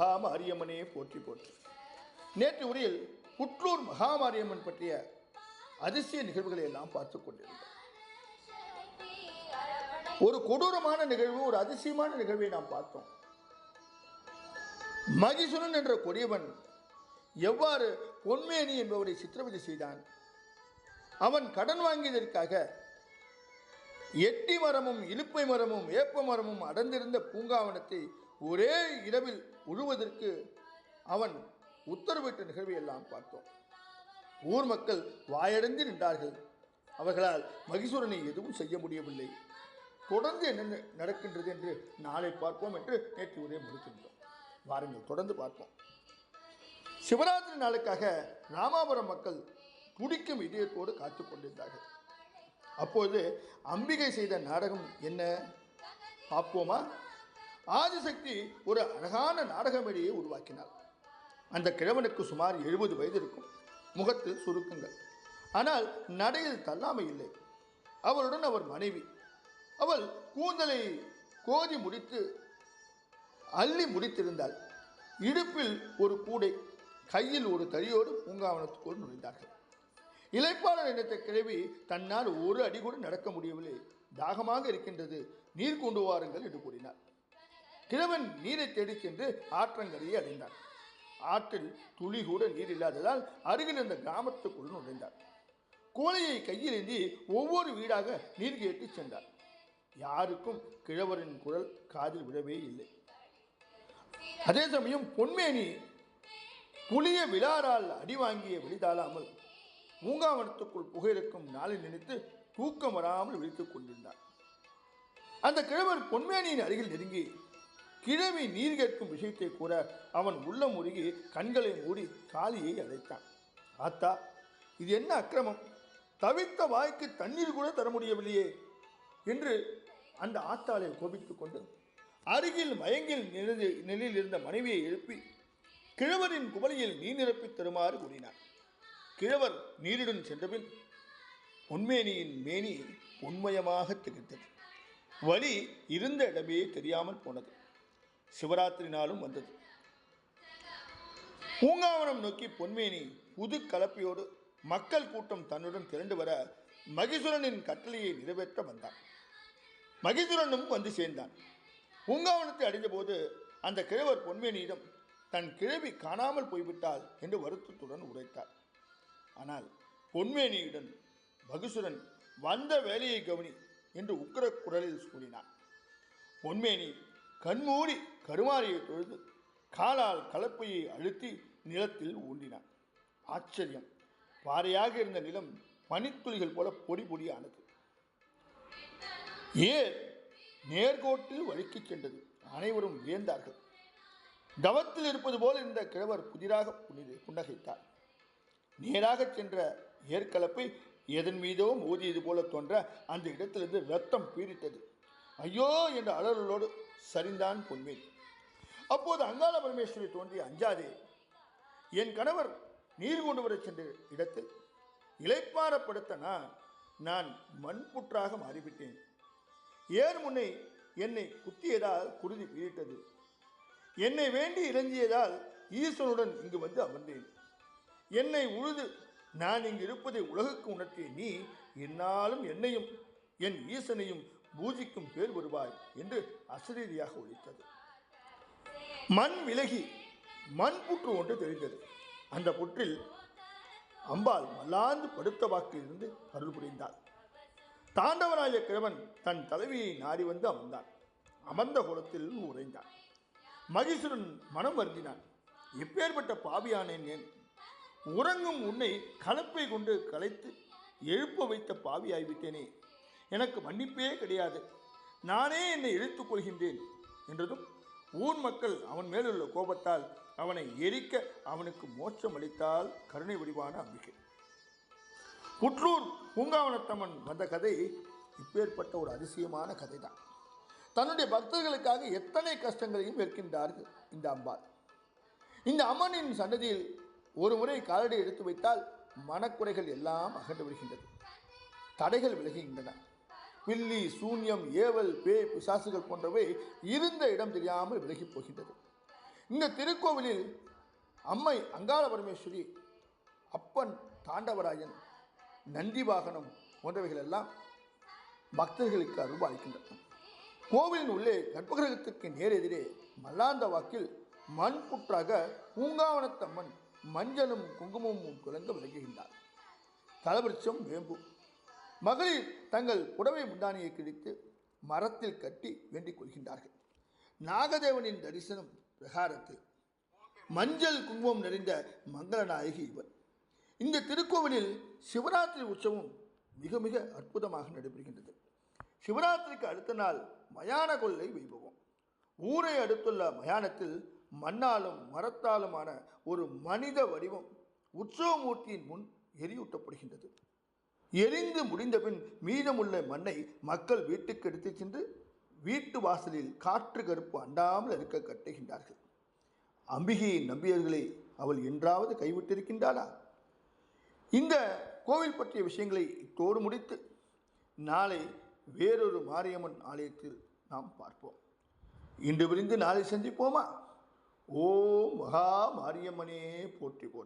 மகாமாரியம்மனே போற்றி போற்றி. நேற்று உரையில் புட்லூர் மகாமாரியம்மன் பற்றிய அதிசய நிகழ்வுகளை எல்லாம் பார்த்து கொண்டிருந்தோம். ஒரு கொடூரமான நிகழ்வு ஒரு அதிசயமான நிகழ்வை நாம் பார்த்தோம். மகிசுரன் என்ற கொடியவன் எவ்வாறு பொன்மேனி என்பவரை சித்திரவதை செய்தான்? அவன் கடன் வாங்கியதற்காக எட்டி மரமும் இலுப்பை மரமும் வேப்ப மரமும் அடர்ந்திருந்த பூங்காவனத்தை ஒரே இரவில் உழுவதற்கு அவன் உத்தரவிட்ட நிகழ்வை எல்லாம் பார்த்தோம். ஊர் மக்கள் வாயடைந்து நின்றார்கள். அவர்களால் மகிசூரனை எதுவும் செய்ய முடியவில்லை. தொடர்ந்து என்ன நடக்கின்றது என்று நாளை பார்ப்போம் என்று நேற்று உரையை முடித்திருந்தோம் வாருங்கள் தொடர்ந்து பார்ப்போம். சிவராத்திரி நாளுக்காக ராமாபுரம் மக்கள் துடிக்கும் இதயத்தோடு காத்து கொண்டிருந்தார்கள். அப்போது அம்பிகை செய்த நாடகம் என்ன? பார்ப்போமா? ஆதிசக்தி ஒரு அழகான நாடகமேடையை உருவாக்கினாள் உருவாக்கினார். அந்த கிழவனுக்கு சுமார் எழுபது வயது இருக்கும். முகத்தில் சுருக்கங்கள். ஆனால் நடையில் தள்ளாமை இல்லை. அவளுடன் அவர் மனைவி. அவள் கூந்தலை கோதி முடித்து அள்ளி முடித்திருந்தாள். இடுப்பில் ஒரு கூடை கையில் ஒரு தறியோடு பூங்காவனத்துக்குள் நுழைந்தார்கள். இழைப்பாளர் இனத்தை கிழவி தன்னால் ஒரு அடி கூட நடக்க முடியவில்லை. தாகமாக இருக்கின்றது. நீர் கொண்டு வாருங்கள் என்று கூறினார் கிழவன் நீரை தேடிச் சென்று ஆற்றங்கரையை அடைந்தார். ஆற்றில் துளி கூட நீர் இல்லாததால் அருகில் இருந்த கிராமத்துக்குள் நுழைந்தார். கோலையை கையில் ஏந்தி ஒவ்வொரு வீடாக நீர் கேட்டு சென்றார். யாருக்கும் கிழவரின் குரல் காதில் விடவே இல்லை. அதே சமயம் பொன்மேனி புளிய விழாரால் அடி வாங்கிய வெளிதாளாமல் பூங்காவனத்துக்குள் புகையிருக்கும் நாளை நினைத்து தூக்கம் வராமல் விழித்துக் கொண்டிருந்தார். அந்த கிழவர் பொன்மேனியின் அருகில் நெருங்கி கிழவி நீர் கேட்கும் விஷயத்தை கூற அவன் உள்ளம் முருகி கண்களை மூடி காலியை அழைத்தான் ஆத்தா இது என்ன அக்கிரமம்? தவித்த வாய்க்கு தண்ணீர் கூட தர முடியவில்லையே என்று அந்த ஆத்தாளை கோபித்து கொண்டு அருகில் மயங்கில் நிலது நிலையில் இருந்த மனைவியை எழுப்பி கிழவரின் குவளையில் நீர் நிரப்பி தருமாறு கூறினார். கிழவர் நீருடன் சென்றபின் பொன்மேனியின் மேனி உண்மயமாக திகழ்ந்தது வழி இருந்த இடமே தெரியாமல் போனது. சிவராத்திரி நாளும் வந்தது. பூங்காவனம் நோக்கி பொன்மேனி புது கலப்பையோடு மக்கள் கூட்டம் தன்னுடன் திரண்டு வர மகிசுரனின் கட்டளையை நிறைவேற்ற வந்தான். மகிசுரனும் வந்து சேர்ந்தான். பூங்காவனத்தை அடைந்தபோது அந்த கிழவர் பொன்மேனியிடம் தன் கிழவி காணாமல் போய்விட்டாள் என்று வருத்தத்துடன் உரைத்தார். ஆனால் பொன்மேனியுடன் மகிசுரன் வந்த வேலையை கவனி என்று உக்கிர குரலில் கூறினான். பொன்மேனி கண்மூடி கருமாரியை தொழுது காலால் கலப்பையை அழுத்தி நிலத்தில் ஊண்டினான் ஆச்சரியம். பாறையாக இருந்த நிலம் பனித்துளிகள் போல பொடி பொடியானது. ஏர் நேர்கோட்டில் வழுக்கிச் சென்றது அனைவரும் வியந்தார்கள். தவத்தில் இருப்பது போல் இருந்த கிழவர் புதிராக புனித புன்னகைத்தார். நேராகச் சென்ற ஏற்கலப்பை எதன் மீதோ மோதியது போல தோன்ற அந்த இடத்திலிருந்து ரத்தம் பீரிட்டது ஐயோ என்ற அலறலோடு சரிந்தான் பொன்மேல் அப்போது அங்காள பரமேஸ்வரி தோன்றி அஞ்சாதே என் கணவர் நீர் கொண்டு வரச் சென்ற இடத்தில் இளைப்பாறப்படுத்த நான் நான் மண்புற்றாக மாறிவிட்டேன். ஏர் முன்னை என்னை குத்தியதால் குருதி பீரிட்டது என்னை வேண்டி இறங்கியதால் ஈசனுடன் இங்கு வந்து அமர்ந்தேன். என்னை உழுது நான் இங்கு இருப்பதை உலகுக்கு உணர்த்திய நீ என்னாலும் என்னையும் என் ஈசனையும் பூஜிக்கும் பேர் வருவாய் என்று அசரீதியாக ஒழித்தது. மண் விலகி மண் புற்று ஒன்று தெரிந்தது. அந்த புற்றில் அம்பாள் மல்லாந்து படுத்த வாக்கிலிருந்து அருள் புரிந்தாள். தாண்டவராய கிழவன் தன் தலைவியை நாடி வந்து அமர்ந்தான். அமர்ந்த குலத்தில் உறைந்தான். மகிசுரன் மனம் வருந்தினான். எப்பேற்பட்ட பாவியானேன் ஏன்? உறங்கும் உன்னை கலப்பை கொண்டு கலைத்து எழுப்ப வைத்த பாவியாய்விட்டேனே எனக்கு மன்னிப்பே கிடையாது. நானே என்னை இழுத்துக் கொள்கின்றேன் என்றதும் ஊர் மக்கள் அவன் மேலுள்ள கோபத்தால் அவனை எரிக்க அவனுக்கு மோட்சம் அளித்தால் கருணை வடிவான அம்பிகை. புற்றூர் பூங்காவனத்தம்மன் வந்த கதை இப்பேற்பட்ட ஒரு அதிசயமான கதை தான் தன்னுடைய பக்தர்களுக்காக எத்தனை கஷ்டங்களையும் ஏற்கின்றார்கள் இந்த அம்பாள். இந்த அம்மனின் சன்னதியில் ஒரு முறை காலடி எடுத்து வைத்தால் மனக்குறைகள் எல்லாம் அகன்று விடுகின்றது. தடைகள் விலகுகின்றன. பில்லி சூன்யம் ஏவல் பேய் பிசாசுகள் போன்றவை இருந்த இடம் தெரியாமல் விலகி போகின்றது. இந்த திருக்கோவிலில் அம்மை அங்காள பரமேஸ்வரி அப்பன் தாண்டவராயன் நந்தி வாகனம் போன்றவைகள் எல்லாம் பக்தர்களுக்கு அருள் அளிக்கின்றன கோவிலின் உள்ளே கர்ப்பகிரகத்திற்கு நேரெதிரே மல்லாந்த வாக்கில் மண் புற்றாக பூங்காவனத்தம்மன் மஞ்சளும் குங்குமமும் குலங்க விளங்குகின்றார். தலவிருச்சம் வேம்பு. மகளிர் தங்கள் புடவை முண்டானியை கிழித்து மரத்தில் கட்டி வேண்டிக் கொள்கின்றார்கள். நாகதேவனின் தரிசனம் பிரகாரத்தில் மஞ்சள் குங்குமம் நிறைந்த மங்களநாயகி இவர் இந்த திருக்கோவிலில் சிவராத்திரி உற்சவம் மிக மிக அற்புதமாக நடைபெறுகின்றது. சிவராத்திரிக்கு அடுத்த நாள் மயான கொள்ளை வைபவம். ஊரை அடுத்துள்ள மயானத்தில் மண்ணாலும் மரத்தாலுமான ஒரு மனித வடிவம் உற்சவமூர்த்தியின் முன் எரியூட்டப்படுகின்றது. எரிந்து முடிந்தபின் மீதமுள்ள மண்ணை மக்கள் வீட்டுக்கு எடுத்து சென்று வீட்டு வாசலில் காற்று கருப்பு அண்டாமல் இருக்க கட்டுகின்றார்கள். அம்பிகையை நம்பியவர்களை அவள் என்றாவது கைவிட்டிருக்கின்றாளா? இந்த கோவில் பற்றிய விஷயங்களை இத்தோடு முடித்து நாளை வேறொரு மாரியம்மன் ஆலயத்தில் நாம் பார்ப்போம். இன்று விரிந்து நாளை சந்திப்போமா? ஓ மகா மாரியம்மனே போற்றி போற்றி.